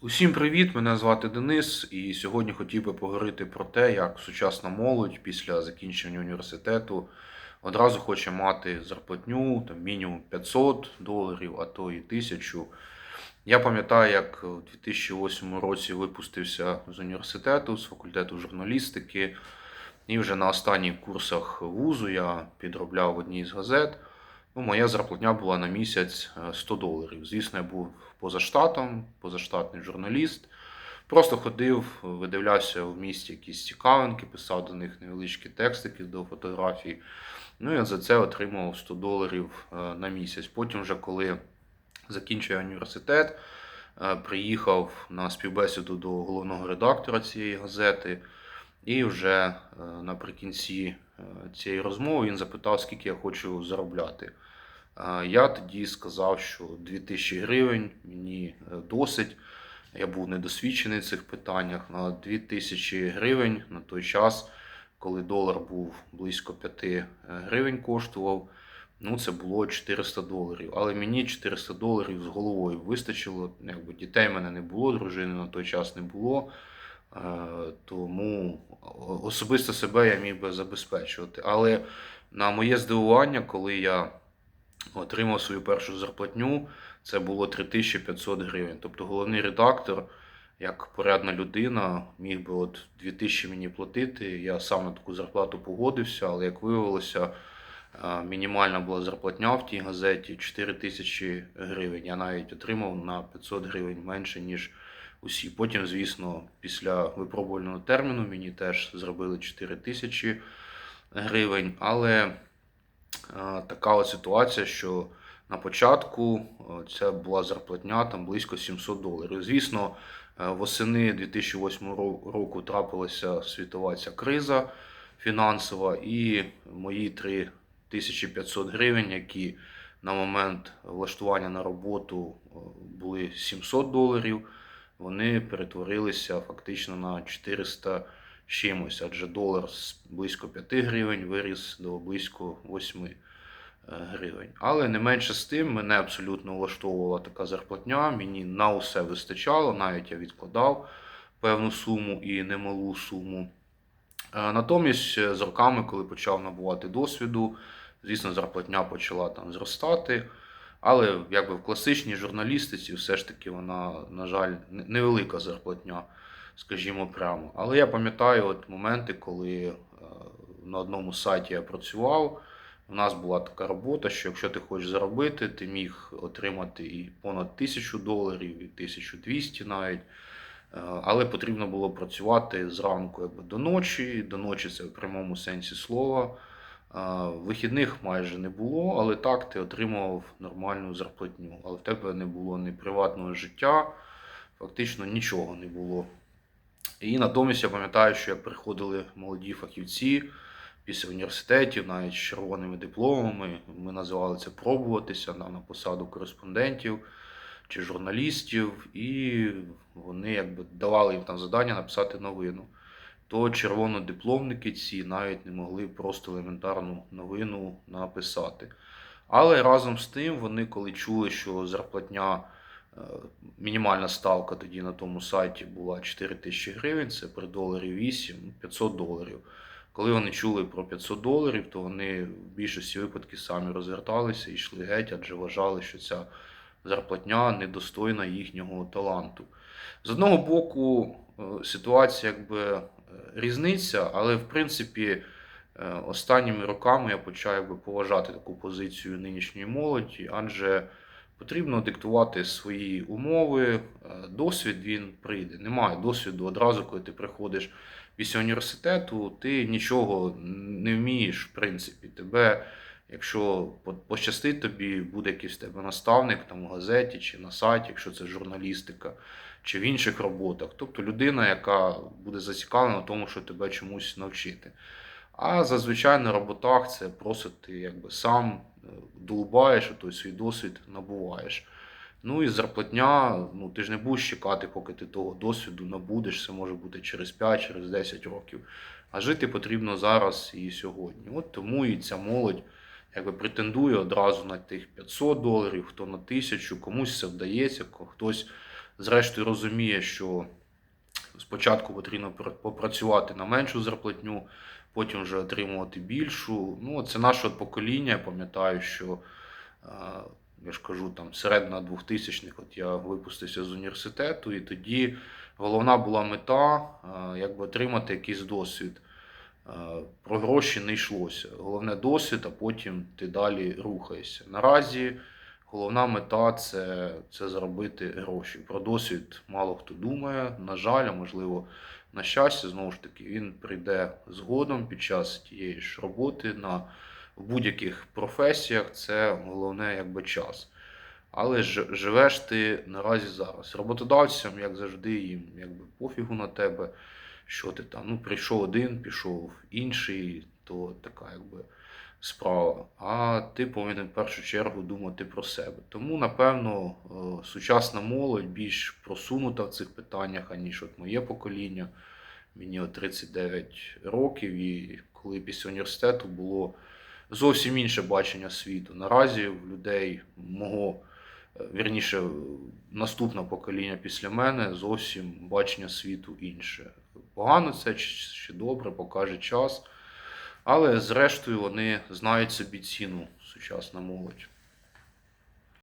Усім привіт! Мене звати Денис, і сьогодні хотів би поговорити про те, як сучасна молодь після закінчення університету одразу хоче мати зарплатню там, мінімум 500 доларів, а то і 1000. Я пам'ятаю, як у 2008 році випустився з університету, з факультету журналістики, і вже на останніх курсах вузу я підробляв в одній з газет. Ну, моя зарплатня була на місяць е, 100 доларів. Звісно, я був поза штатом, позаштатний журналіст. Просто ходив, видивлявся в місті якісь цікавинки, писав до них невеличкі текстики до фотографій. Ну і за це отримував 100 доларів е, на місяць. Потім, вже коли закінчив університет, е, приїхав на співбесіду до головного редактора цієї газети. І вже е, наприкінці е, цієї розмови він запитав, скільки я хочу заробляти. Е, Я тоді сказав, що 2000 гривень мені е, досить. Я був недосвідчений в цих питаннях. На 2000 гривень на той час, коли долар був близько 5 гривень коштував, ну це було 400 доларів. Але мені 400 доларів з головою вистачило. Якби дітей в мене не було, дружини на той час не було. Е, Тому особисто себе я міг би забезпечувати. Але на моє здивування, коли я отримав свою першу зарплатню, це було 3500 гривень. Тобто головний редактор, як порядна людина, міг би от 2000 мені платити. Я сам на таку зарплату погодився, але як виявилося, е, мінімальна була зарплатня в тій газеті 4000 гривень. Я навіть отримав на 500 гривень менше, ніж усі. Потім, звісно, після випробувального терміну мені теж зробили 4 тисячі гривень. Але така от ситуація, що на початку це була зарплатня там близько 700 доларів. Звісно, е, восени 2008 року трапилася світова ця криза фінансова, і мої 3500 гривень, які на момент влаштування на роботу е, були 700 доларів, вони перетворилися фактично на 400 з чимось, адже долар з близько 5 гривень виріс до близько 8 е, гривень. Але не менше з тим, мене абсолютно влаштовувала така зарплатня, мені на усе вистачало, навіть я відкладав певну суму і немалу суму. Е, Натомість, е, з роками, коли почав набувати досвіду, звісно, зарплатня почала там зростати. Але якби в класичній журналістиці все ж таки вона, на жаль, невелика зарплатня, скажімо прямо. Але я пам'ятаю от моменти, коли е, на одному сайті я працював. У нас була така робота, що якщо ти хочеш заробити, ти міг отримати і понад тисячу доларів, і 1200 навіть. Е, Але потрібно було працювати зранку якби, до ночі. До ночі це в прямому сенсі слова. Е, Вихідних майже не було, але так ти отримував нормальну зарплатню. Але в тебе не було ні приватного життя, фактично нічого не було. І натомість я пам'ятаю, що як приходили молоді фахівці після університетів, навіть з червоними дипломами, ми називали це пробуватися на, посаду кореспондентів чи журналістів, і вони якби давали їм там завдання написати новину. То червонодипломники ці навіть не могли просто елементарну новину написати. Але разом з тим, вони, коли чули, що зарплатня, мінімальна ставка тоді на тому сайті була 4 тисячі гривень, це при доларі 8, 500 доларів. Коли вони чули про 500 доларів, то вони в більшості випадків самі розверталися і йшли геть, адже вважали, що ця зарплатня недостойна їхнього таланту. З одного боку, е, ситуація якби е, різниця, але в принципі е, останніми роками я почав якби поважати таку позицію нинішньої молоді, адже потрібно диктувати свої умови. е, Досвід він прийде. Немає досвіду одразу, коли ти приходиш після університету, ти нічого не вмієш, в принципі. Тебе Якщо пощастить тобі, буде якийсь тебе наставник там в газеті чи на сайті, якщо це журналістика, чи в інших роботах. Тобто людина, яка буде зацікавлена в тому, що тебе чомусь навчити. А зазвичай на роботах це просто ти якби сам долубаєш, той свій досвід набуваєш. Ну і зарплатня, ну ти ж не будеш чекати, поки ти того досвіду набудеш. Це може бути через 5, через 10 років. А жити потрібно зараз і сьогодні. От тому і ця молодь якби претендує одразу на тих 500 доларів, хто на 1000, комусь це вдається, хтось зрештою розуміє, що спочатку потрібно попрацювати на меншу зарплатню, потім вже отримувати більшу. Ну, це наше покоління. Я пам'ятаю, що е, я ж кажу, там середина 2000-х, от я випустився з університету, і тоді головна була мета е, якби отримати якийсь досвід. Е, Про гроші не йшлося. Головне досвід, а потім ти далі рухаєшся. Наразі головна мета це, це заробити гроші. Про досвід мало хто думає. На жаль, а можливо, на щастя, знову ж таки, він прийде згодом під час тієї ж роботи на в будь-яких професіях. Це головне якби час. Але ж живеш ти наразі зараз. Роботодавцям, як завжди, їм якби пофігу на тебе, що ти там. Ну, прийшов один, пішов інший, то така якби справа. А ти повинен в першу чергу думати про себе. Тому, напевно, е, сучасна молодь більш просунута в цих питаннях, аніж от моє покоління. Мені 39 років, і коли після університету було зовсім інше бачення світу. Наразі в людей мого, е, вірніше, наступне покоління після мене зовсім бачення світу інше. Погано це чи чи добре, покаже час. Але зрештою вони знають собі ціну, сучасна молодь.